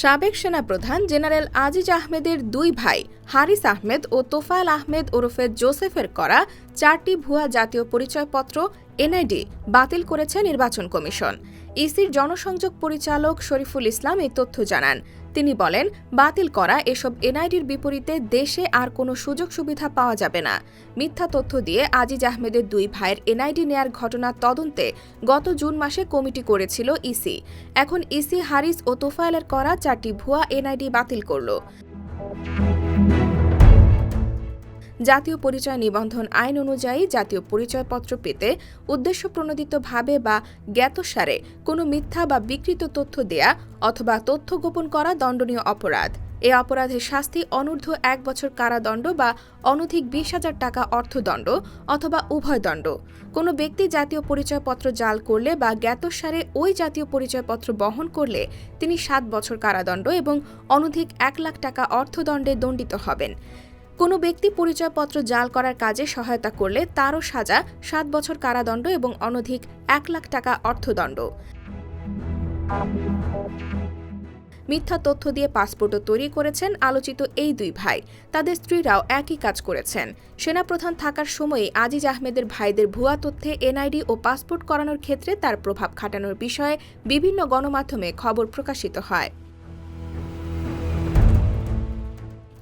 সাবেক সেনাপ্রধান জেনারেল আজিজ আহমেদের দুই ভাই, হারিস আহমেদ ও তোফায়েল আহমেদ ওরফে জোসেফের করা চারটি ভুয়া জাতীয় পরিচয়পত্র এনআইডি বাতিল করেছে নির্বাচন কমিশন। ইসির জনসংযোগ পরিচালক শরীফুল ইসলাম এই তথ্য জানান। তিনি বলেন, বাতিল করা এসব এনআইডির বিপরীতে দেশে আর কোনো সুযোগ সুবিধা পাওয়া যাবে না। মিথ্যা তথ্য দিয়ে আজিজ আহমেদের দুই ভাইয়ের এনআইডি নেয়ার ঘটনা তদন্তে গত জুন মাসে কমিটি করেছিল ইসি। এখন ইসি, হারিস ও তোফায়েলের করা চারটি ভুয়া এনআইডি বাতিল করল। জাতীয় পরিচয় নিবন্ধন আইন অনুযায়ী জাতীয় পরিচয়পত্র পেতে উদ্দেশ্য প্রণোদিতভাবে বা জ্ঞাতসারে কোনো মিথ্যা বা বিকৃত তথ্য দেয়া অথবা তথ্য গোপন করা দণ্ডনীয় অপরাধ। এ অপরাধের শাস্তি অনূর্ধ্ব এক বছর কারাদণ্ড বা অনধিক বিশ হাজার টাকা অর্থদণ্ড অথবা উভয় দণ্ড। কোনো ব্যক্তি জাতীয় পরিচয়পত্র জাল করলে বা জ্ঞাতসারে ওই জাতীয় পরিচয়পত্র বহন করলে তিনি সাত বছর কারাদণ্ড এবং অনধিক এক লাখ টাকা অর্থদণ্ডে দণ্ডিত হবেন। কোনো ব্যক্তি পরিচয়পত্র জাল করার কাজে সহায়তা করলে তারও সাজা, সাত বছর কারাদণ্ড এবং অনধিক এক লাখ টাকা অর্থদণ্ড। মিথ্যা তথ্য দিয়ে পাসপোর্টও তৈরি করেছেন আলোচিত এই দুই ভাই। তাদের স্ত্রীরাও একই কাজ করেছেন। সেনাপ্রধান থাকার সময়ই আজিজ আহমেদের ভাইদের ভুয়া তথ্যে এনআইডি ও পাসপোর্ট করানোর ক্ষেত্রে তার প্রভাব খাটানোর বিষয়ে বিভিন্ন গণমাধ্যমে খবর প্রকাশিত হয়।